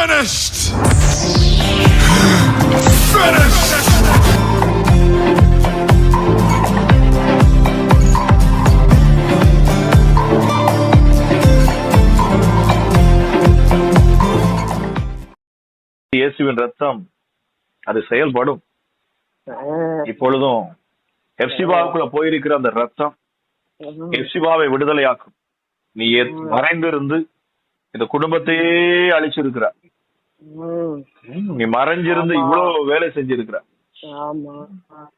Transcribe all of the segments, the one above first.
finished. Finished. இயேசுவின் ரத்தம் அது செயல்படும் இப்பொழுதும் எப்சிபாவுக்குள்ள போயிருக்கிற அந்த ரத்தம் எப்சிபாவை விடுதலையாக்கும் நீ ஏ- மறைந்திருந்து இந்த குடும்பத்தையே அழிச்சிருக்கிற நீ மறைஞ்சிருந்து இவ்வளவு வேலை செஞ்சிருக்கிற.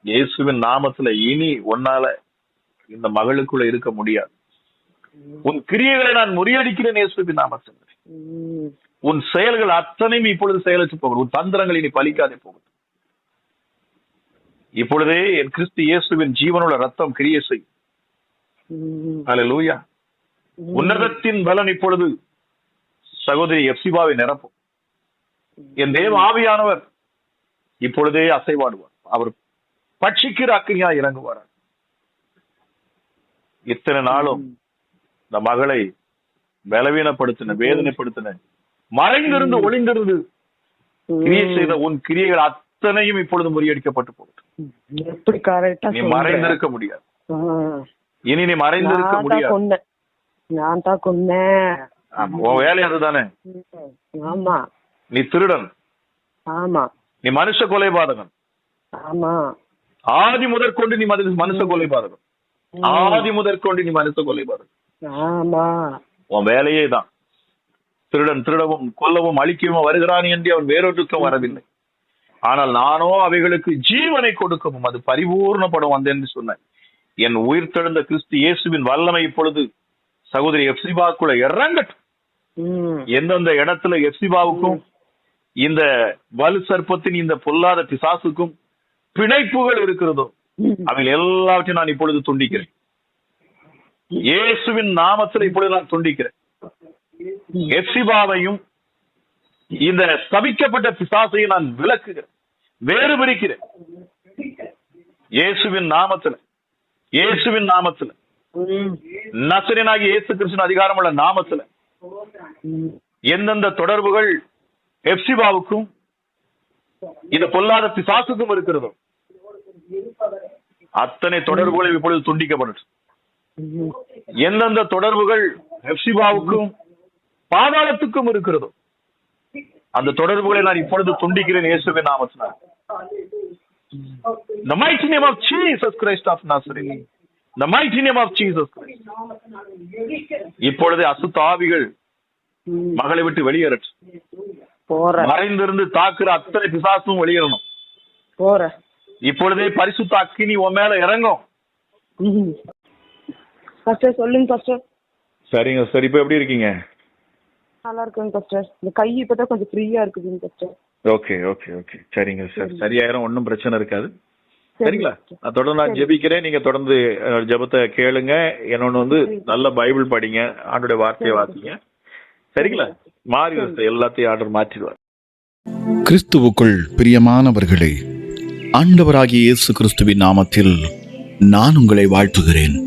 இயேசுவின் நாமத்துல இனி உன்னால இந்த மகளுக்குள்ள இருக்க முடியாது. உன் கிரியைகளை நான் முறியடிக்கிறேன் இயேசுவின் நாமத்தில். உன் செயல்கள் அத்தனையும் இப்பொழுது செயலற்று போகும். உன் தந்திரங்கள் இனி பலிக்காதே போகும். இப்பொழுதே என் கிறிஸ்து இயேசுவின் ஜீவனுள்ள ரத்தம் கிரியை செய் ம். அல்லேலூயா உன்னதத்தின் பலன் இப்பொழுது சகோதரி எப்சிபாவை நிரப்பும். என் தேவ ஆவியானவர் இப்பொழுதே அசைவாடுவார். அவர் பட்சிக்கிற அக்கினியா இறங்குவார். இத்தனை நாளும் இந்த மகளை பலவீனப்படுத்தின வேதனைப்படுத்தின மறைந்திருந்து ஒளிந்திருந்து கிரியை செய்த உன் கிரியைகள் அத்தனையும் இப்பொழுது முறியடிக்கப்பட்டு போகுது. நீ மறைந்திருக்க முடியாது. இனி நீ மறைந்திருக்க முடியாது. நான் தான் கொன்னேன். உன் வேலை அதுதானே. ஆமா. நீ திருடன். ஆமா. நீ மனுஷ கொலைபாதகன். ஆமா. ஆதி முதற்கொண்டு நீ மனுஷ கொலைபாதகன். ஆதி முதற்கொண்டு நீ மனுஷ கொலைபாதகன். ஆமா. உன் வேலையே தான் திருடன் திருடவும் கொல்லவும் அழிக்கவும் வருகிறான் என்று அவன் வேறொருக்கும் வரவில்லை. ஆனால் நானோ அவைகளுக்கு ஜீவனை கொடுக்கவும் அது பரிபூர்ணப்படும் வந்தேன் என்று சொன்னேன். என் உயிர் தெழுந்த கிறிஸ்து இயேசுவின் வல்லமை இப்பொழுது சகோதரி எப்சிபாக்குள்ள இறங்கட்டும். எந்தெந்த இடத்துல எப்சிபாவுக்கும் இந்த வலு சர்ப்பத்தின் இந்த பொல்லாத பிசாசுக்கும் பிணைப்புகள் இருக்கிறதோ அவைகள் எல்லாவற்றையும் நான் இப்பொழுது துண்டிக்கிறேன். இயேசுவின் நாமத்தில் இப்பொழுது நான் துண்டிக்கிறேன். எப்சிபாவையும் இந்த ஸ்தபிக்கப்பட்ட பிசாசையும் நான் விளக்குகிறேன் வேறு பிரிக்கிறேன் இயேசுவின் நாமத்துல இயேசுவின் நாமத்துல. நசரனாகி இயேசு கிறிஸ்துவின் அதிகாரமுள்ள நாமத்துல. ம். எந்தெந்த தொடர்புகள் எப்சிபாவுக்கும் இந்த பொல்லாத பிசாசுக்கும் இருக்கிறதோ அத்தனை தொடர்புகள் இப்பொழுது துண்டிக்கப்படும் எந்தெந்த தொடர்புகள் எப்சிபாவுக்கும் பாதாளத்துக்கும் இருக்கிறதோ அந்த தொடர்புகளை நான் இப்பொழுது துண்டிக்கிறேன் இயேசுவின் நாமத்தினால் The mighty name of Jesus Christ of Nazareth. The mighty name of Jesus Christ. இப்பொழுது அசுத்த ஆவிகள் மகளை விட்டு வெளியேறட்டும் மறைந்திருந்து தாக்குற அத்தனை பிசாசும் வெளியேறணும். போறேன் இப்பொழுதே பரிசுத்த அக்கினி உன் மேல இறங்கும். பாஸ்டர் சொல்லுங்க பாஸ்டர் சரிங்க சார் இப்ப எப்படி இருக்கீங்க? நல்லா இருக்குங்க பாஸ்டர் இந்த கை இப்பதான் கொஞ்சம் ஃப்ரீயா இருக்குதுங்க பாஸ்டர் ஓகே ஓகே ஓகே. சரிங்க சார். சரியாயிரம் ஒன்றும் பிரச்சனை இருக்காது. சரி. சரிங்களா? நான் தொடர்ந்து நான் ஜெபிக்கிறேன். நீங்க தொடர்ந்து ஜெபத்தை கேளுங்க. என்னொன்னு வந்து நல்ல பைபிள் படிங்க. ஆண்டுடைய வார்த்தையை வாசிங்க. சரிங்களா? மாறி வருது எல்லாத்தையும் ஆர்டர் மாற்றிடுவார். கிறிஸ்துவுக்குள் பிரியமானவர்களே ஆண்டவராகிய இயேசு கிறிஸ்துவின் நாமத்தில் நான் உங்களை வாழ்த்துகிறேன்.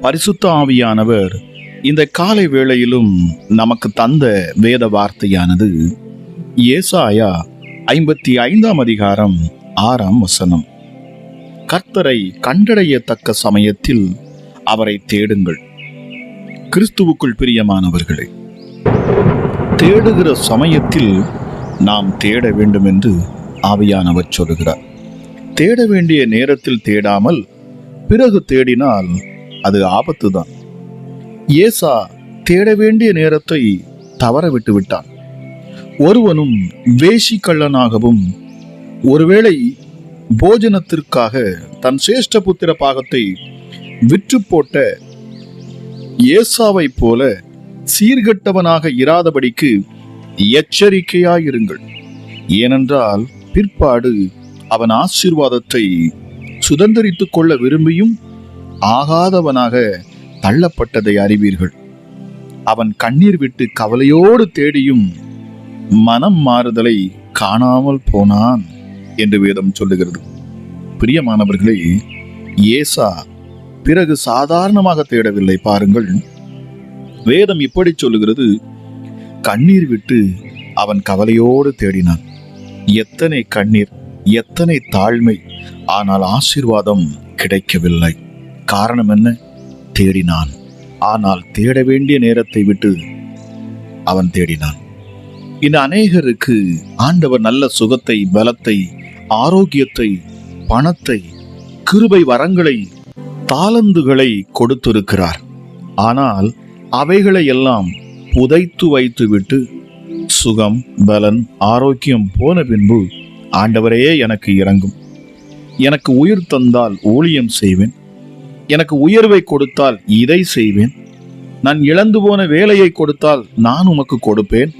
பரிசுத்த ஆவியானவர் இந்த காலை வேளையிலும் நமக்கு தந்த வேத வார்த்தையானது ஏசாயா ஐம்பத்தி ஐந்தாம் அதிகாரம் ஆறாம் வசனம். கர்த்தரை கண்டடையத்தக்க சமயத்தில் அவரை தேடுங்கள். கிறிஸ்துவுக்குள் பிரியமானவர்களே தேடுகிற சமயத்தில் நாம் தேட வேண்டும் என்று ஆவியானவர் சொல்லுகிறார். தேட வேண்டிய நேரத்தில் தேடாமல் பிறகு தேடினால் அது ஆபத்து தான் ஏசா தேட வேண்டிய நேரத்தை தவற விட்டு விட்டான். ஒருவனும் வேசி கள்ளனாகவும் ஒருவேளை போஜனத்திற்காக தன் சேஷ்ட புத்திர பாகத்தை விற்று போட்ட ஏசாவைப் போல சீர்கெட்டவனாக இராதபடிக்கு எச்சரிக்கையாயிருங்கள். ஏனென்றால் பிற்பாடு அவன் ஆசீர்வாதத்தை சுதந்திரித்துக் கொள்ள விரும்பியும் ஆகாதவனாக தள்ளப்பட்டதை அறிவீர்கள். அவன் கண்ணீர் விட்டு கவலையோடு தேடியும் மனம் மாறுதலை காணாமல் போனான் என்று வேதம் சொல்லுகிறது. பிரியமானவர்களே ஏசா பிறகு சாதாரணமாக தேடவில்லை. பாருங்கள் வேதம் இப்படி சொல்லுகிறது. கண்ணீர் விட்டு அவன் கவலையோடு தேடினான். எத்தனை கண்ணீர் எத்தனை தாழ்மை ஆனால் ஆசீர்வாதம் கிடைக்கவில்லை. காரணம் என்ன? தேடினான். ஆனால் தேட வேண்டிய நேரத்தை விட்டு அவன் தேடினான். இந்த அநேகருக்கு ஆண்டவர் நல்ல சுகத்தை பலத்தை ஆரோக்கியத்தை பணத்தை கிருபை வரங்களை தாளந்துகளை கொடுத்திருக்கிறார். ஆனால் அவைகளை எல்லாம் புதைத்து வைத்துவிட்டு சுகம் பலன் ஆரோக்கியம் போன பின்பு ஆண்டவரையே எனக்கு இறங்கும் எனக்கு உயிர் தந்தால் ஊழியம் செய்வேன். எனக்கு உயர்வை கொடுத்தால் இதை செய்வேன். நான் இழந்து போன வேலையை கொடுத்தால் நான் உமக்கு கொடுப்பேன்.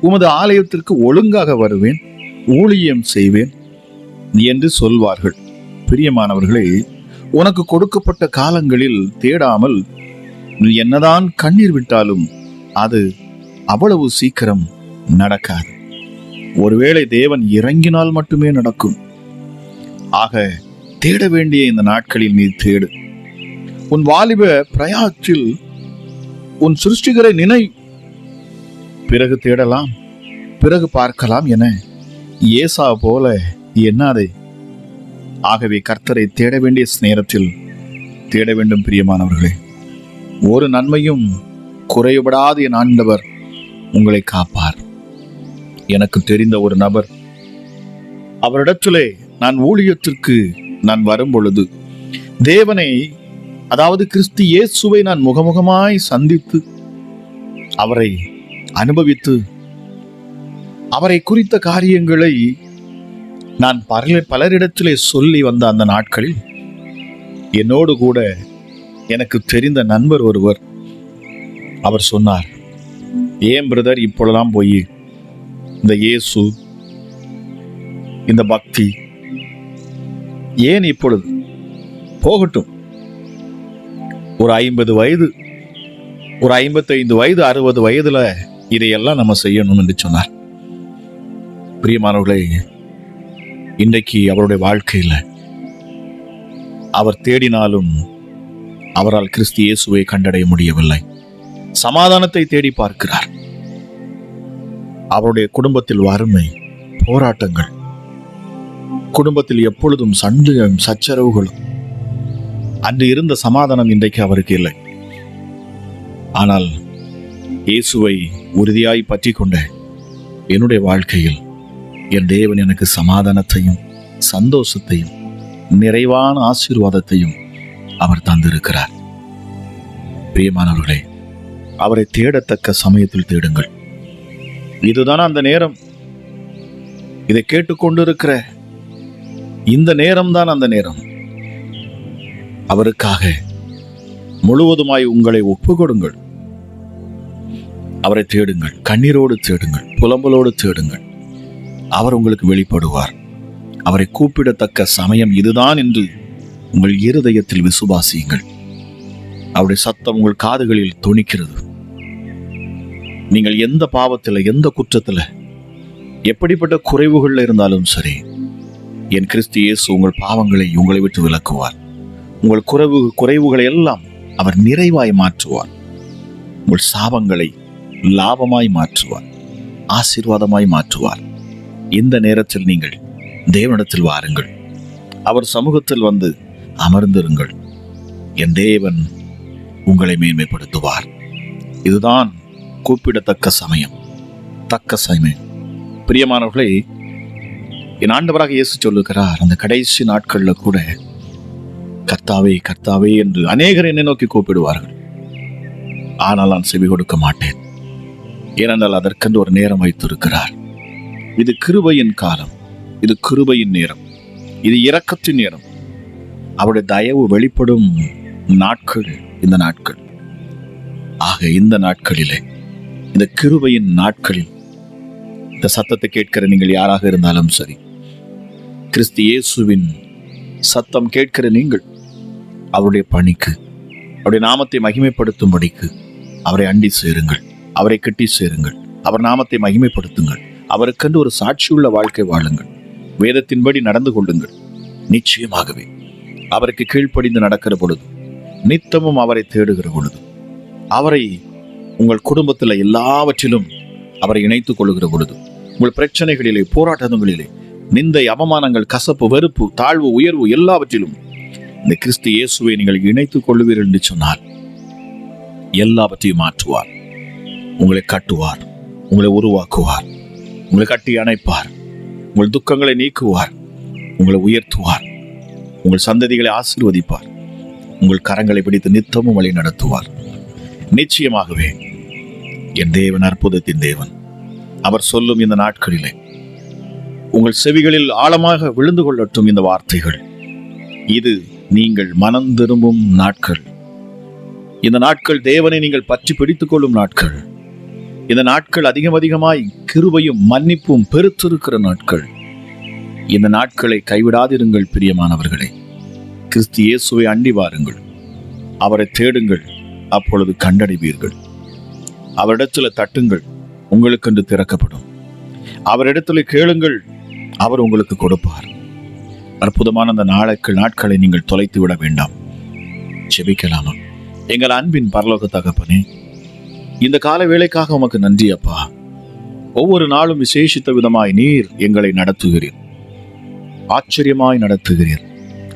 உமது ஆலயத்திற்கு ஒழுங்காக வருவேன். ஊழியம் செய்வேன் என்று சொல்வார்கள். பிரியமானவர்களே உனக்கு கொடுக்கப்பட்ட காலங்களில் தேடாமல் நீ என்னதான் கண்ணீர் விட்டாலும் அது அவ்வளவு சீக்கிரம் நடக்காது. ஒருவேளை தேவன் இறங்கினால் மட்டுமே நடக்கும். ஆக தேட வேண்டிய இந்த நாட்களில் நீ தேடு. உன் வாலிப பிரயாற்றில் உன் சிருஷ்டிகரை நினை. பிறகு தேடலாம் பிறகு பார்க்கலாம் என ஏசா போல எண்ணாதே. ஆகவே கர்த்தரை தேட வேண்டிய நேரத்தில் தேட வேண்டும் பிரியமானவர்களே. ஒரு நன்மையும் குறைபடாது என் ஆண்டவர் உங்களை காப்பார். எனக்கு தெரிந்த ஒரு நபர். அவரிடத்திலே நான் ஊழியத்திற்கு நான் வரும் பொழுது தேவனை அதாவது கிறிஸ்து இயேசுவை நான் முகமுகமாய் சந்தித்து அவரை அனுபவித்து அவரை குறித்த காரியங்களை நான் பல பலரிடத்திலே சொல்லி வந்த அந்த நாட்களில் என்னோடு கூட எனக்கு தெரிந்த நண்பர் ஒருவர். அவர் சொன்னார் ஏன் பிரதர் இப்பொழுதெல்லாம் போய் இந்த இயேசு இந்த பக்தி ஏன் இப்பொழுது? போகட்டும். ஒரு ஐம்பது வயது ஒரு ஐம்பத்தைந்து வயது அறுபது வயதுல இதையெல்லாம் நம்ம செய்யணும் என்று சொன்னார். பிரியமானவர்களே இன்றைக்கு அவருடைய வாழ்க்கையில் அவர் தேடினாலும் அவரால் கிறிஸ்து இயேசுவை கண்டடைய முடியவில்லை. சமாதானத்தை தேடி பார்க்கிறார். அவருடைய குடும்பத்தில் வறுமை போராட்டங்கள் குடும்பத்தில் எப்பொழுதும் சண்டையும் சச்சரவுகளும். அன்று இருந்த சமாதானம் இன்றைக்கு அவருக்கு இல்லை. ஆனால் இயேசுவை உறுதியாய் பற்றி கொண்ட என்னுடைய வாழ்க்கையில் என் தேவன் எனக்கு சமாதானத்தையும் சந்தோஷத்தையும் நிறைவான ஆசீர்வாதத்தையும் அவர் தந்திருக்கிறார். பிரியமானவர்களே அவரை தேடத்தக்க சமயத்தில் தேடுங்கள். இதுதான் அந்த நேரம். இதை கேட்டுக்கொண்டிருக்கிற இந்த நேரம்தான் அந்த நேரம். அவருக்காக முழுவதுமாய் உங்களை ஒப்புக்கொடுங்கள். அவரை தேடுங்கள் கண்ணீரோடு தேடுங்கள் புலம்பலோடு தேடுங்கள். அவர் உங்களுக்கு வெளிப்படுவார். அவரை கூப்பிடத்தக்க சமயம் இதுதான் என்று உங்கள் இருதயத்தில் விசுவாசியுங்கள். அவருடைய சத்தம் உங்கள் காதுகளில் துணிக்கிறது நீங்கள் எந்த பாவத்தில் எந்த குற்றத்தில் எப்படிப்பட்ட குறைவுகள்ல இருந்தாலும் சரி என் கிறிஸ்து இயேசு உங்கள் பாவங்களை உங்களை விட்டு விலக்குவார். உங்கள் குறைவு குறைவுகளை எல்லாம் அவர் நிறைவாய் மாற்றுவார். உங்கள் சாபங்களை லாபமாய் மாற்றுவார். ஆசீர்வாதமாய் மாற்றுவார். இந்த நேரத்தில் நீங்கள் தேவனிடத்தில் வாருங்கள். அவர் சமூகத்தில் வந்து அமர்ந்திருங்கள். என் தேவன் உங்களை மேன்மைப்படுத்துவார். இதுதான் கூப்பிடத்தக்க சமயம். தக்க சமயம். பிரியமானவர்களே என் ஆண்டவராக இயேசு சொல்லுகிறார் அந்த கடைசி நாட்கள்ல கூட கர்த்தாவே கர்த்தாவே என்று அநேகர் என்னை நோக்கி கூப்பிடுவார்கள். ஆனால் நான் செவி கொடுக்க மாட்டேன். ஏனென்றால் அதற்கென்று ஒரு நேரம் வைத்திருக்கிறார். இது கிருபையின் காலம். இது கிருபையின் நேரம். இது இரக்கத்தின் நேரம். அவருடைய தயவு வெளிப்படும் நாட்கள் இந்த நாட்கள். ஆக இந்த நாட்களிலே இந்த கிருபையின் நாட்களில் இந்த சத்தத்தை கேட்கிற நீங்கள் யாராக இருந்தாலும் சரி கிறிஸ்து இயேசுவின் சத்தம் கேட்கிற நீங்கள் அவருடைய பணிக்கு அவருடைய நாமத்தை மகிமைப்படுத்தும்படிக்கு அவரை அண்டி சேருங்கள் அவரை கட்டி சேருங்கள் அவர் நாமத்தை மகிமைப்படுத்துங்கள் அவருக்கென்று ஒரு சாட்சியுள்ள வாழ்க்கை வாழுங்கள் வேதத்தின்படி நடந்து கொள்ளுங்கள். நிச்சயமாகவே அவருக்கு கீழ்ப்படிந்து நடக்கிற பொழுது நித்தமும் அவரை தேடுகிற பொழுது அவரை உங்கள் குடும்பத்தில் எல்லாவற்றிலும் அவரை இணைத்துக் கொள்கிற பொழுது உங்கள் பிரச்சனைகளிலே போராட்டங்களிலே நிந்தை அவமானங்கள் கசப்பு வெறுப்பு தாழ்வு உயர்வு எல்லாவற்றிலும் இந்த கிறிஸ்து இயேசுவை நீங்கள் இணைத்துக் கொள்வீர்கள் என்று சொன்னால் எல்லாவற்றையும் மாற்றுவார். உங்களை கட்டுவார். உங்களை உருவாக்குவார். உங்களை கட்டி அணைப்பார். உங்கள் துக்கங்களை நீக்குவார். உங்களை உயர்த்துவார். உங்கள் சந்ததிகளை ஆசீர்வதிப்பார். உங்கள் கரங்களை பிடித்து நித்தமும் வழி நடத்துவார். நிச்சயமாகவே என் தேவன் அற்புதத்தின் தேவன். அவர் சொல்லும் இந்த நாட்களிலே உங்கள் செவிகளில் ஆழமாக விழுந்து கொள்ளட்டும் இந்த வார்த்தைகள். இது நீங்கள் மனம் திரும்பும் நாட்கள். இந்த நாட்கள் தேவனை நீங்கள் பற்றி பிடித்துக் கொள்ளும் நாட்கள். இந்த நாட்கள் அதிகம் அதிகமாய் கிருபையும் மன்னிப்பும் பெருத்திருக்கிற நாட்கள். இந்த நாட்களை கைவிடாதிருங்கள் பிரியமானவர்களே. கிறிஸ்து இயேசுவை அண்டி வாருங்கள். அவரை தேடுங்கள். அப்பொழுது கண்டடைவீர்கள். அவரிடத்தில் தட்டுங்கள். உங்களுக்கென்று திறக்கப்படும். அவரிடத்தில் கேளுங்கள். அவர் உங்களுக்கு கொடுப்பார். அற்புதமான அந்த நாளைக்கள் நாட்களை நீங்கள் தொலைத்து விட வேண்டாம். செபிக்கலாமா எங்கள் அன்பின் பரலோக தகப்பனே இந்த கால வேலைக்காக உமக்கு நன்றி அப்பா. ஒவ்வொரு நாளும் விசேஷித்த விதமாய் நீர் எங்களை நடத்துகிறீர். ஆச்சரியமாய் நடத்துகிறீர்.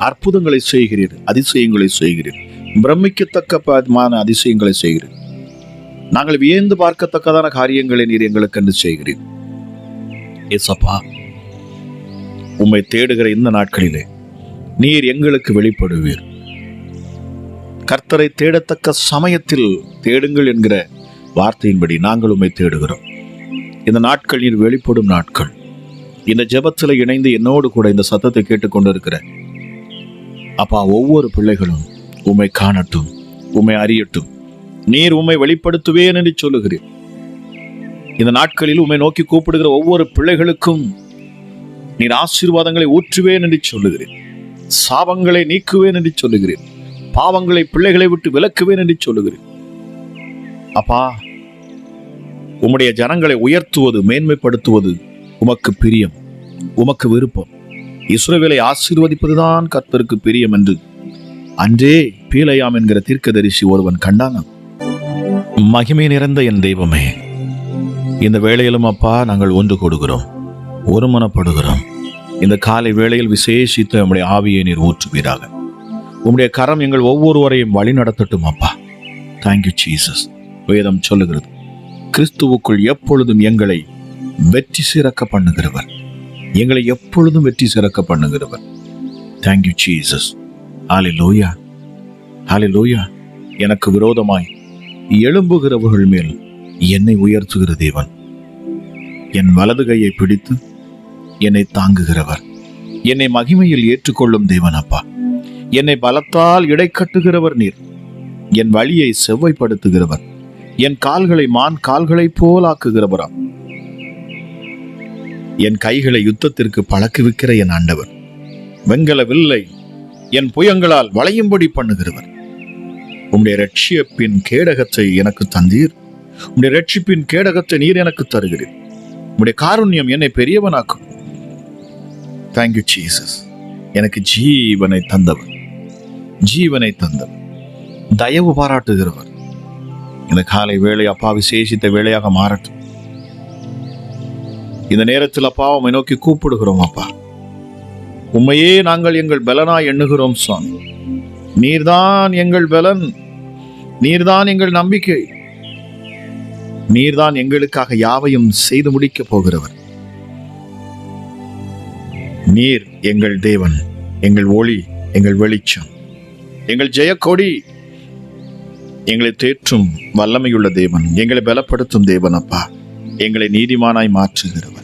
அற்புதங்களை செய்கிறீர் அதிசயங்களை செய்கிறீர். பிரமிக்கத்தக்கமான அதிசயங்களை செய்கிறீர். நாங்கள் வியந்து பார்க்கத்தக்கதான காரியங்களை நீர் எங்களுக்கு என்று செய்கிறீர். ஏசப்பா உம்மை தேடுகிற இந்த நாட்களிலே நீர் எங்களுக்கு வெளிப்படுவீர். கர்த்தரை தேடத்தக்க சமயத்தில் தேடுங்கள் என்கிற வார்த்தையின்படி நாங்கள் உம்மை தேடுகிறோம். இந்த நாட்கள் நீர் வெளிப்படும் நாட்கள். இந்த ஜபத்தில் இணைந்து என்னோடு கூட இந்த சத்தத்தை கேட்டுக்கொண்டிருக்கிற அப்பா ஒவ்வொரு பிள்ளைகளும் உம்மை காணட்டும் உம்மை அறியட்டும். நீர் உம்மை வெளிப்படுத்துவேன் என்று சொல்லுகிறேன் இந்த நாட்களில் உம்மை நோக்கி கூப்பிடுகிற ஒவ்வொரு பிள்ளைகளுக்கும் நீர் ஆசீர்வாதங்களை ஊற்றுவேன் என்று சொல்லுகிறேன் சாபங்களை நீக்குவேன் என்று சொல்லுகிறேன் பாவங்களை பிள்ளைகளை விட்டு விலக்குவேன் என்று சொல்லுகிறேன் அப்பா உம்முடைய ஜனங்களை உயர்த்துவது மேன்மைப்படுத்துவது உமக்கு பிரியம் உமக்கு விருப்பம். இஸ்ரவேலை ஆசீர்வதிப்பதுதான் கர்த்தருக்கு பிரியம் என்று அன்றே பீலையாம் என்கிற தீர்க்கதரிசி ஒருவன் கண்டானாம் மகிமை நிறைந்த என் தெய்வமே இந்த வேளையிலும் அப்பா நாங்கள் ஒன்று கொடுக்கிறோம் ஒருமனப்படுகிறோம் இந்த காலை வேளையில் விசேஷித்த நம்முடைய ஆவியை நீர் ஊற்றுவீராக. உம்முடைய கரம் எங்கள் ஒவ்வொருவரையும் வழி நடத்தட்டும் அப்பா. தேங்க்யூ ஜீசஸ் வேதம் சொல்லுகிறது கிறிஸ்துவுக்குள் எப்பொழுதும் எங்களை வெற்றி சிறக்க பண்ணுகிறவர். எங்களை எப்பொழுதும் வெற்றி சிறக்க பண்ணுகிறவர். தேங்க்யூ ஜீசஸ் ஆலி லோயா ஆலி லோயா எனக்கு விரோதமாய் எழும்புகிறவர்கள் மேல் என்னை உயர்த்துகிற தேவன். என் வலது கையை பிடித்து என்னை தாங்குகிறவர். என்னை மகிமையில் ஏற்றுக்கொள்ளும் தேவன் அப்பா. என்னை பலத்தால் இடைக்கட்டுகிறவர் நீர். என் வழியை செவ்வைப்படுத்துகிறவர் என் கால்களை மான் கால்களைப் போலாக்குகிறவராம் என் கைகளை யுத்தத்திற்கு பழக்குவிக்கிற என் ஆண்டவர். வெங்கல வில்லை என் புயங்களால் வளையும்படி பண்ணுகிறவர். உம்முடைய ரட்சியப்பின் கேடகத்தை எனக்கு தந்தீர். உம்முடைய ரட்சிப்பின் கேடகத்தை நீர் எனக்கு தருகிறீர். உம்முடைய காருண்யம் என்னை பெரியவனாக்கும். தேங்க்யூ ஜீசஸ் எனக்கு ஜீவனை தந்தவர். ஜீவனை தந்தவர். தயவு பாராட்டுகிறவர். இந்த காலை வேலை அப்பா விசேஷித்த வேலையாக மாறட்டும். இந்த நேரத்தில் அப்பா உம்மை நோக்கி கூப்பிடுகிறோம் அப்பா. உண்மையே நாங்கள் எங்கள் பலனாய் எண்ணுகிறோம் சுவாமி. நீர்தான் எங்கள் பலன். நீர்தான் எங்கள் நம்பிக்கை. நீர்தான் எங்களுக்காக யாவையும் செய்து முடிக்கப் போகிறவர். நீர் எங்கள் தேவன் எங்கள் ஒளி எங்கள் வெளிச்சம். எங்கள் ஜெயக்கொடி. எங்களை தேற்றும் வல்லமையுள்ள தேவன் எங்களை பலப்படுத்தும் தேவன் அப்பா. எங்களை நீதிமானாய் மாற்றுகிறவர்.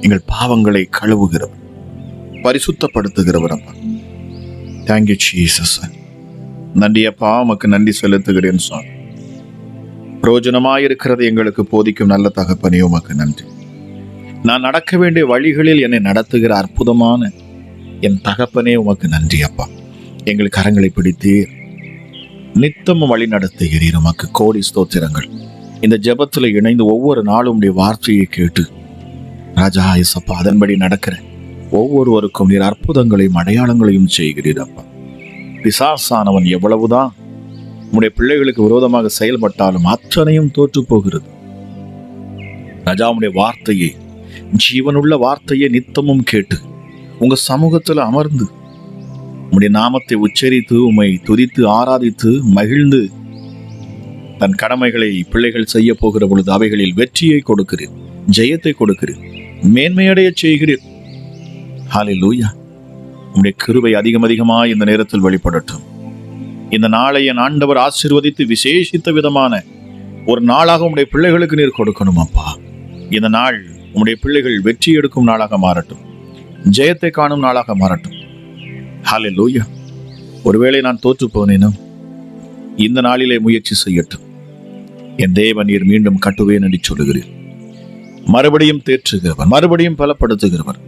எங்கள் பாவங்களை கழுவுகிறவர் பரிசுத்தப்படுத்துகிறவர் அப்பா தேங்க்யூ ஜீசஸ் நன்றி அப்பா உமக்கு நன்றி செலுத்துகிறேன் சுவாமி பிரயோஜனமாயிருக்கிறது எங்களுக்கு போதிக்கும் நல்ல தகப்பனே உமக்கு நன்றி. நான் நடக்க வேண்டிய வழிகளில் என்னை நடத்துகிற அற்புதமான என் தகப்பனே உமக்கு நன்றி அப்பா. எங்கள் கரங்களை பிடித்து நித்தமும் வழி நடத்துகிறீர் உமக்கு கோடி ஸ்தோத்திரங்கள். இந்த ஜெபத்தில் இணைந்து ஒவ்வொரு நாளும் உடைய வார்த்தையை கேட்டு ராஜா ஐசப்பா அதன்படி நடக்கிற ஒவ்வொருவருக்கும் நீர் அற்புதங்களையும் அடையாளங்களையும் செய்கிறீர் அப்பா பிசாசானவன் எவ்வளவுதான் உம்முடைய பிள்ளைகளுக்கு விரோதமாக செயல்பட்டாலும் அத்தனையும் தோற்று போகிறது. ராஜாவுடைய வார்த்தையை ஜீவனுள்ள வார்த்தையை நித்தமும் கேட்டு உங்க சமூகத்துல அமர்ந்து உம்முடைய நாமத்தை உச்சரித்து உம்மை துதித்து ஆராதித்து மகிழ்ந்து தன் கடமைகளை பிள்ளைகள் செய்ய போகிற பொழுது அவைகளில் வெற்றியை கொடுக்கிறேன் ஜெயத்தை கொடுக்கிறேன் மேன்மையடைய செய்கிறேன் லூயா உம்முடைய கிருவை அதிகம் அதிகமாக இந்த நேரத்தில் வெளிப்படட்டும். இந்த நாளை என் ஆண்டவர் ஆசிர்வதித்து விசேஷித்த விதமான ஒரு நாளாக உம்முடைய பிள்ளைகளுக்கு நீர் கொடுக்கணும் அப்பா. இந்த நாள் உம்முடைய பிள்ளைகள் வெற்றி எடுக்கும் நாளாக மாறட்டும். ஜெயத்தை காணும் நாளாக மாறட்டும். ஹalleluya. ஒருவேளை நான் தோற்று போனேனும் இந்த நாளிலே முயற்சி செய்யட்டும். என் தேவன் நீர் மீண்டும் கட்டுவேன் என்று சொல்லுகிறேன் மறுபடியும் தேற்றுகிறவர் மறுபடியும் பலப்படுத்துகிறவர்.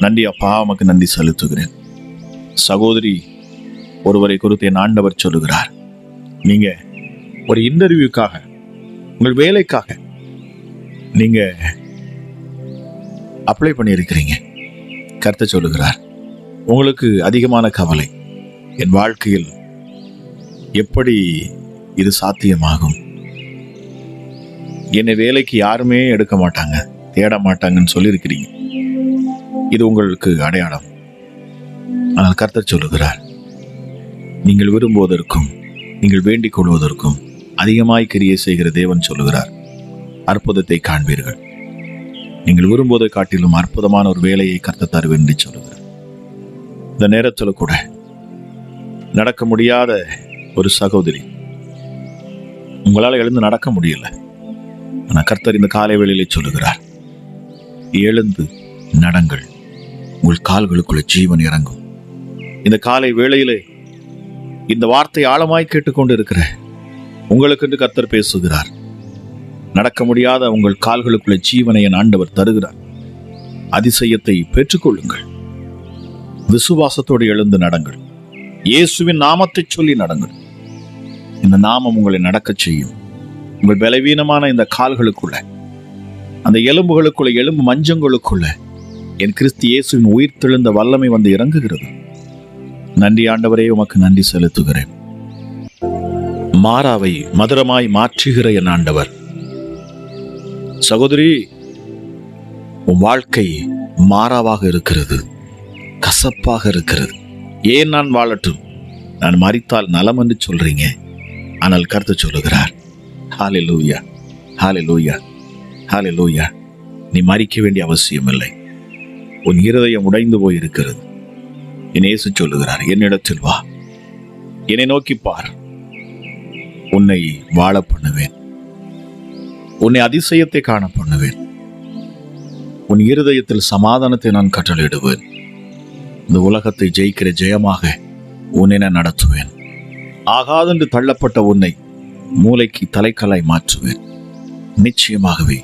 நன்றி அப்பா உமக்கு நன்றி செலுத்துகிறேன். சகோதரி ஒருவரை குறித்து என் ஆண்டவர் சொல்லுகிறார். நீங்க ஒரு இன்டர்வியூக்காக உங்கள் வேலைக்காக நீங்க அப்ளை பண்ணியிருக்கிறீங்க. கருத்தை சொல்லுகிறார் உங்களுக்கு அதிகமான கவலை என் வாழ்க்கையில் எப்படி இது சாத்தியமாகும்? என்னை வேலைக்கு யாருமே எடுக்க மாட்டாங்க தேட மாட்டாங்கன்னு சொல்லியிருக்கிறீங்க. இது உங்களுக்கு அடையாளம். ஆனால் கர்த்தர் சொல்லுகிறார் நீங்கள் விரும்புவதற்கும் நீங்கள் வேண்டிக் கொள்வதற்கும் அதிகமாய் கிரியை செய்கிற தேவன் சொல்லுகிறார் அற்புதத்தை காண்பீர்கள். நீங்கள் விரும்புவதை காட்டிலும் அற்புதமான ஒரு வேலையை கர்த்தர் தருவேன் என்று சொல்லுகிறார். இந்த நேரத்தில் கூட நடக்க முடியாத ஒரு சகோதரி உங்களால் எழுந்து நடக்க முடியல. ஆனால் கர்த்தர் இந்த காலை வேளையிலே சொல்லுகிறார். எழுந்து நடங்கள். உங்கள் கால்களுக்குள்ள ஜீவன் இறங்கும். இந்த காலை வேளையிலே இந்த வார்த்தை ஆழமாய் கேட்டுக்கொண்டு இருக்கிற உங்களுக்கு என்று கர்த்தர் பேசுகிறார். நடக்க முடியாத உங்கள் கால்களுக்குள்ள ஜீவனை என் ஆண்டவர் தருகிறார். அதிசயத்தை பெற்றுக்கொள்ளுங்கள். விசுவாசத்தோடு எழுந்து நடங்கள். இயேசுவின் நாமத்தை சொல்லி நடங்கள். இந்த நாமம் உங்களை நடக்கச் செய்யும். உங்கள் பலவீனமான இந்த கால்களுக்குள்ள அந்த எலும்புகளுக்குள்ள எலும்பு மஞ்சங்களுக்குள்ள என் கிறிஸ்து இயேசுவின் உயிர் தெழுந்த வல்லமை வந்து இறங்குகிறது. நன்றி ஆண்டவரே உமக்கு நன்றி செலுத்துகிறேன். மாறாவை மதுரமாய் மாற்றுகிற என் ஆண்டவர். சகோதரி உன் வாழ்க்கை மாறாவாக இருக்கிறது கசப்பாக இருக்கிறது. ஏன் நான் வாழட்டும்? நான் மறித்தால் நலம் என்று சொல்றீங்க. ஆனால் கருத்து சொல்லுகிறார் ஹாலே ஹாலிலூயா ஹாலிலூயா ஹாலே நீ மறிக்க வேண்டிய அவசியம் இல்லை உன் இருதயம் உடைந்து போயிருக்கிறது. என் இயேசு சொல்லுகிறார் என்னிடத்தில் வா. என்னை நோக்கி பார். உன்னை வாழ பண்ணுவேன் உன்னை அதிசயத்தை காண பண்ணுவேன் உன் இருதயத்தில் சமாதானத்தை நான் கட்டளையிடுவேன். இந்த உலகத்தை ஜெயிக்கிற ஜெயமாக உன்னை நான் நடத்துவேன். ஆகாதென்று தள்ளப்பட்ட உன்னை மூளைக்கு தலைக்கலாய் மாற்றுவேன். நிச்சயமாகவே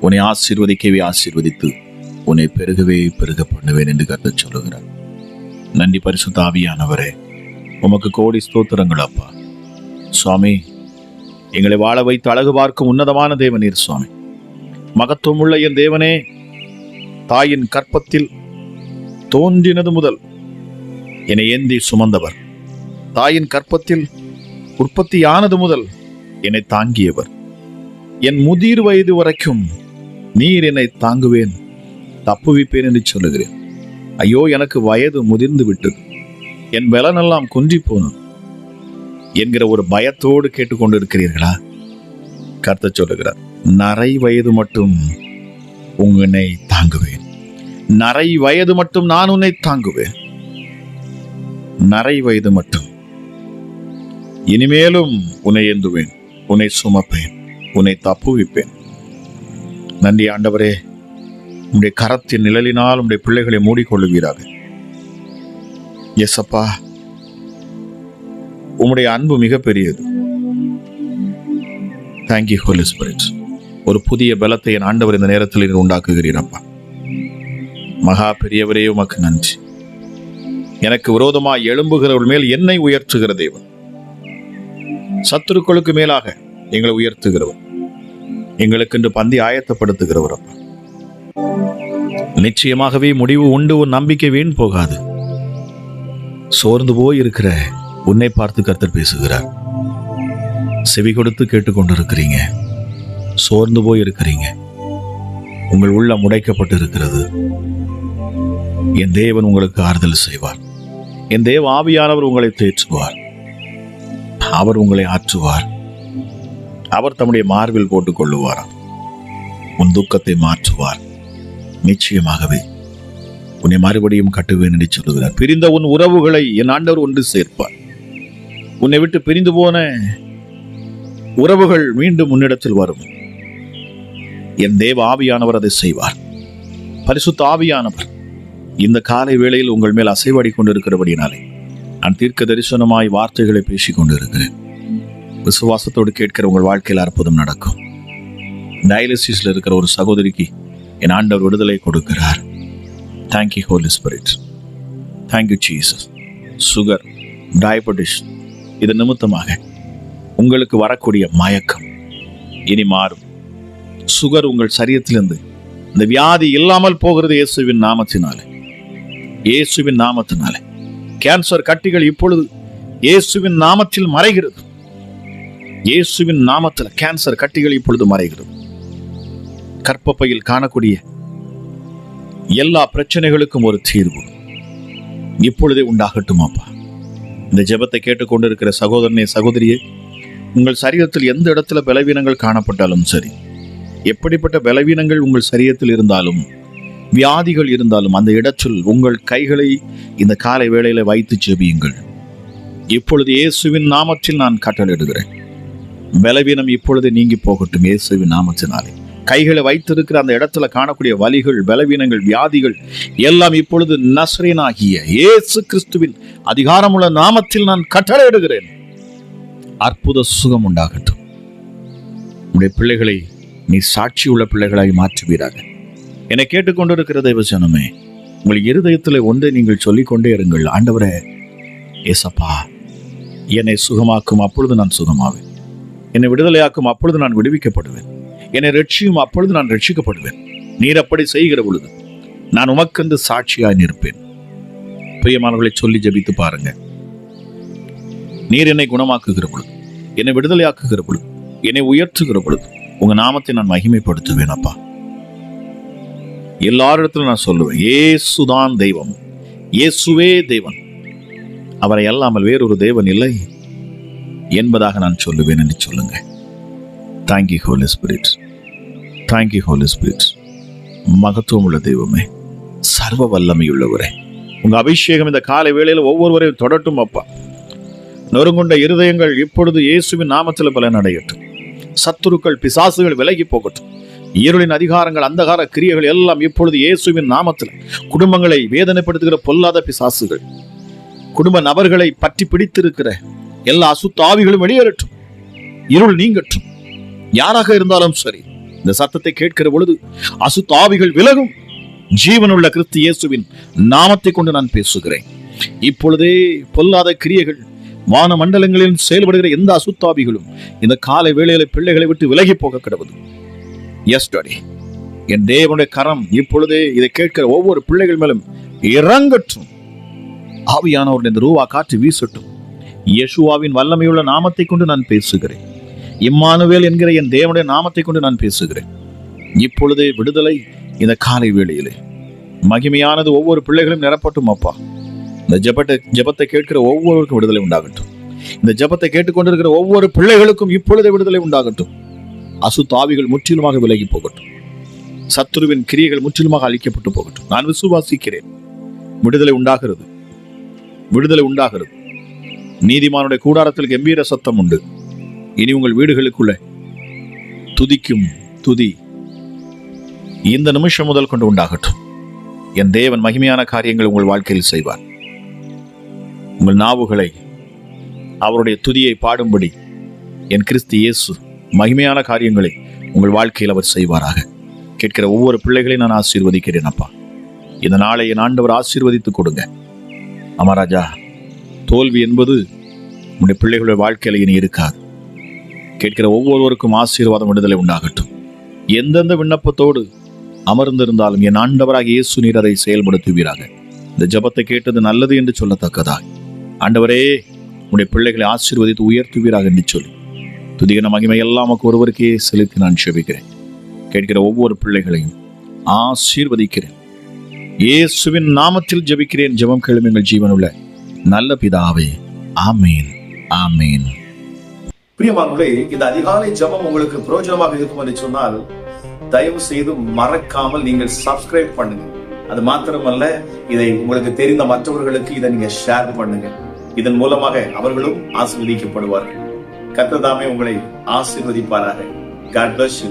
உன்னை ஆசீர்வதிக்கவே ஆசீர்வதித்து உன்னை பெருகவே பெருக பண்ணுவேன் என்று கருத்து சொல்லுகிறார். நன்றி பரிசு தாவியானவரே உமக்கு கோடி ஸ்தோத்திரங்கள் அப்பா. சுவாமி எங்களை வாழ வைத்து அழகு பார்க்கும் உன்னதமான தேவனீர் சுவாமி. மகத்துவமுள்ள என் தேவனே தாயின் கற்பத்தில் தோன்றினது முதல் என்னை ஏந்தி சுமந்தவர். தாயின் கற்பத்தில் உற்பத்தியானது முதல் என்னை தாங்கியவர். என் முதிர் வயது வரைக்கும் நீர் என்னை தாங்குவேன் தப்புவிப்பேன் என்று சொல்லுகிறேன். ஐயோ எனக்கு வயது முதிர்ந்து விட்டது. என் பலனெல்லாம் குன்றி போனது. என்கிற ஒரு பயத்தோடு கேட்டுக்கொண்டிருக்கிறீர்களா? கர்த்த சொல்லுகிறார் நரை வயது மட்டும் உன்னை தாங்குவேன். நரை வயது மட்டும் நான் உன்னை தாங்குவேன். நரை வயது மட்டும் இனிமேலும் உன்னை ஏந்துவேன். உன்னை சுமப்பேன் உன்னை தப்புவிப்பேன். நன்றி ஆண்டவரே உன்னுடைய கரத்தின் நிழலினால் உடைய பிள்ளைகளை மூடிக்கொள்ளுவீராக. எஸ் அப்பா உம்முடைய அன்பு மிகப்பெரியது. தேங்க்யூ ஹோலி ஸ்பிரிட் ஒரு புதிய பலத்தை என் ஆண்டவர் இந்த நேரத்தில் நீர் உண்டாக்குகிறீர் மகா பெரியவரே உமக்கு நன்றி. எனக்கு விரோதமாக எழும்புகிறவர்கள் மேல் என்னை உயர்த்துகிற தெய்வம் சத்துருக்களுக்கு மேலாக எங்களை உயர்த்துகிறவர். எங்களுக்கு இன்று பந்தி ஆயத்தப்படுத்துகிறவர் நிச்சயமாகவே முடிவு உண்டு உன் நம்பிக்கை வீண் போகாது. சோர்ந்து போய் இருக்கிற உன்னை பார்த்து கர்த்தர் பேசுகிறார். செவி கொடுத்து கேட்டுக்கொண்டிருக்கிறீங்க. சோர்ந்து போய் இருக்கிறீங்க உங்கள் உள்ள முடைக்கப்பட்டு இருக்கிறது என் தேவன் உங்களுக்கு ஆறுதல் செய்வார். என் தேவ ஆவியானவர் உங்களை தேற்றுவார். அவர் உங்களை ஆற்றுவார். அவர் தம்முடைய மார்பில் போட்டுக் கொள்ளுவார் உன் துக்கத்தை மாற்றுவார். நிச்சயமாகவே. உன்னை மறுபடியும் கட்டுவேன் என்று சொல்லுகிறார். பிரிந்த உன் உறவுகளை என் ஆண்டவர் ஒன்று சேர்ப்பார். உன்னை விட்டு பிரிந்து போன உறவுகள் மீண்டும் உன்னிடத்தில் வரும். என் தேவ ஆவியானவர் அதை செய்வார். பரிசுத்த ஆவியானவர் இந்த காலை வேளையில் உங்கள் மேல் அசைவாடி கொண்டிருக்கிறபடினாலே. நான் தீர்க்க தரிசனமாய் வார்த்தைகளை பேசிக் கொண்டிருக்கிறேன் விசுவாசத்தோடு கேட்கிற உங்கள் வாழ்க்கையில் அற்புதம் நடக்கும். டயாலிசிஸில் இருக்கிற ஒரு சகோதரிக்கு என் ஆண்டவர் விடுதலை கொடுக்கிறார். Thank you holy spirit thank you Jesus sugar diabetes இது நிமித்தமாக உங்களுக்கு வரக்கூடிய மயக்கம் இனி மாறும். சுகர் உங்கள் சரீரத்திலிருந்து இந்த வியாதி இல்லாமல் போகிறது இயேசுவின் நாமத்தினாலே. இயேசுவின் நாமத்தினாலே. கேன்சர் கட்டிகள் இப்பொழுது இயேசுவின் நாமத்தில் மறைகிறது. இயேசுவின் நாமத்தில் கேன்சர் கட்டிகள் இப்பொழுது மறைகிறது. கற்பப்பையில் காணக்கூடிய எல்லா பிரச்சனைகளுக்கும் ஒரு தீர்வு இப்பொழுதே உண்டாகட்டும் அப்பா. இந்த ஜெபத்தை கேட்டுக்கொண்டிருக்கிற சகோதரனே சகோதரியே உங்கள் சரீரத்தில் எந்த இடத்துல பலவீனங்கள் காணப்பட்டாலும் சரி எப்படிப்பட்ட பலவீனங்கள் உங்கள் சரீரத்தில் இருந்தாலும் வியாதிகள் இருந்தாலும் அந்த இடத்தில் உங்கள் கைகளை இந்த காலை வேளையில வைத்து ஜெபியுங்கள். இப்பொழுது இயேசுவின் நாமத்தில் நான் கட்டளையிடுகிறேன். பலவீனம் இப்பொழுது நீங்கி போகட்டும் இயேசுவின் நாமத்தினாலே. கைகளை வைத்திருக்கிற அந்த இடத்துல காணக்கூடிய வலிகள் பலவீனங்கள் வியாதிகள் எல்லாம் இப்பொழுது நஸ்ரேனாகிய இயேசு கிறிஸ்துவின் அதிகாரமுள்ள நாமத்தில் நான் கட்டளையிடுகிறேன். அற்புத சுகம் உண்டாகட்டும். உடைய பிள்ளைகளை நீ சாட்சி உள்ள பிள்ளைகளாய் மாற்றுவீராக. என்னை கேட்டுக்கொண்டிருக்கிற தேவசனமே உங்கள் இருதயத்தில் ஒன்றை நீங்கள் சொல்லிக்கொண்டே இருங்கள். ஆண்டவரே ஏசப்பா என்னை சுகமாக்கும் அப்பொழுது நான் சுகமாவேன். என்னை விடுதலையாக்கும் அப்பொழுது நான் விடுவிக்கப்படுவேன். என்னை ரட்சியும் அப்பொழுது நான் ரட்சிக்கப்படுவேன். நீர் அப்படி செய்கிற பொழுது நான் உமக்கென்று சாட்சியாய் நிற்பேன். பிரியமானவர்களை சொல்லி ஜபித்து பாருங்க நீர் என்னை குணமாக்குகிற பொழுது என்னை விடுதலையாக்குகிற பொழுது என்னை உயர்த்துகிற பொழுது உங்க நாமத்தை நான் மகிமைப்படுத்துவேன் அப்பா. எல்லாரிடத்திலும் நான் சொல்லுவேன் இயேசுதான் தெய்வம். இயேசுவே தெய்வன் அவரை அல்லாமல் வேறொரு தேவன் இல்லை என்பதாக நான் சொல்லுவேன் என்று சொல்லுங்க thank you holy spirit thank you holy spirit மகத்துவம் உள்ள தெய்வமே சர்வ வல்லமையுள்ளவரே. உங்க அபிஷேகம் இந்த காலை வேளையில் ஒவ்வொருவரையும் தொடட்டும் அப்பா. நொறுங்குண்ட இருதயங்கள் இப்பொழுது இயேசுவின் நாமத்தில் பலனடையட்டும். சத்துருக்கள் பிசாசுகள் விலகி போகட்டும். இருளின் அதிகாரங்கள் அந்தகார கிரியைகள் எல்லாம் இப்பொழுது இயேசுவின் நாமத்தில். குடும்பங்களை வேதனைப்படுத்துகிற பொல்லாத பிசாசுகள் குடும்ப நபர்களை பற்றி பிடித்திருக்கிற எல்லா அசுத்தாவிகளும் வெளியேறட்டும். இருள் நீங்கட்டும். யாராக இருந்தாலும் சரி இந்த சத்தத்தை கேட்கிற பொழுது அசுத்தாவிகள் விலகும். ஜீவனுள்ள கிறிஸ்து இயேசுவின் நாமத்தை கொண்டு நான் பேசுகிறேன். இப்பொழுதே பொல்லாத கிரியைகள் வான மண்டலங்களில் செயல்படுகிற எந்த அசுத்தாவிகளும் இந்த காலை வேளையில பிள்ளைகளை விட்டு விலகி போக கிடவது. எஸ் என் தேவனுடைய கரம் இப்பொழுதே இதை கேட்கிற ஒவ்வொரு பிள்ளைகள் மேலும் இறங்கட்டும். ஆவியானவர் இந்த ரூவா காற்று வீசட்டும். யேசுவாவின் வல்லமையுள்ள நாமத்தை கொண்டு நான் பேசுகிறேன். இம்மானுவேல் என்கிற என் தேவனுடைய நாமத்தை கொண்டு நான் பேசுகிறேன். இப்பொழுதே விடுதலை இந்த காலை வேளையிலே. மகிமையானது ஒவ்வொரு பிள்ளைகளும் நிரப்பட்டும் அப்பா. இந்த ஜெபத்தை ஜெபத்தை கேட்கிற ஒவ்வொருவருக்கும் விடுதலை உண்டாகட்டும். இந்த ஜெபத்தை கேட்டுக்கொண்டிருக்கிற ஒவ்வொரு பிள்ளைகளுக்கும் இப்பொழுதே விடுதலை உண்டாகட்டும். அசுத்தாவிகள் முற்றிலுமாக விலகி போகட்டும். சத்துருவின் கிரியைகள் முற்றிலுமாக அழிக்கப்பட்டு போகட்டும். நான் விசுவாசிக்கிறேன். விடுதலை உண்டாகிறது. விடுதலை உண்டாகிறது. நீதிமானுடைய கூடாரத்தில் கம்பீர சத்தம் உண்டு. இனி உங்கள் வீடுகளுக்குள்ள துதிக்கும் துதி இந்த நிமிஷம் முதல் கொண்டு உண்டாகட்டும். என் தேவன் மகிமையான காரியங்கள் உங்கள் வாழ்க்கையில் செய்வார். உங்கள் நாவுகளை அவருடைய துதியை பாடும்படி என் கிறிஸ்து இயேசு மகிமையான காரியங்களை உங்கள் வாழ்க்கையில் அவர் செய்வாராக. கேட்கிற ஒவ்வொரு பிள்ளைகளையும் நான் ஆசீர்வதிக்கிறேன் அப்பா. இந்த நாளை என் ஆண்டவர் ஆசீர்வதித்து கொடுங்க. அமராஜா தோல்வி என்பது உன்னுடைய பிள்ளைகளுடைய வாழ்க்கையில இனி இருக்காது. கேட்கிற ஒவ்வொருவருக்கும் ஆசீர்வாதம் விடுதலை உண்டாகட்டும். எந்தெந்த விண்ணப்பத்தோடு அமர்ந்திருந்தாலும் என் ஆண்டவராக இயேசு நீர் அதை செயல்படுத்துவீராக. இந்த ஜெபத்தை கேட்டது நல்லது என்று சொல்லத்தக்கதா ஆண்டவரே உடைய பிள்ளைகளை ஆசீர்வதித்து உயர்த்துவீராக என்று சொல்லி. துதிகன மகிமையெல்லாம் ஒருவருக்கே செலுத்தி நான் செபிக்கிறேன். கேட்கிற ஒவ்வொரு பிள்ளைகளையும் ஆசீர்வதிக்கிறேன். இயேசுவின் நாமத்தில் ஜெபிக்கிறேன். ஜெபம் கேளும் ஜீவனுள்ள நல்ல பிதாவே ஆமீன் ஆமீன். பிரியமானே இந்த அதிகாலை ஜெபம் உங்களுக்கு பிரயோஜனமாக இருக்கும் என்று சொன்னால் தயவு செய்து மறக்காமல் நீங்கள் சப்ஸ்கிரைப் பண்ணுங்க. அது மாத்திரமல்ல இதை உங்களுக்கு தெரிந்த மற்றவர்களுக்கு இதை நீங்க ஷேர் பண்ணுங்க. இதன் மூலமாக அவர்களும் ஆசீர்வதிக்கப்படுவார்கள். கத்ததாமே உங்களை ஆசீர்வதிப்பாராக. God bless you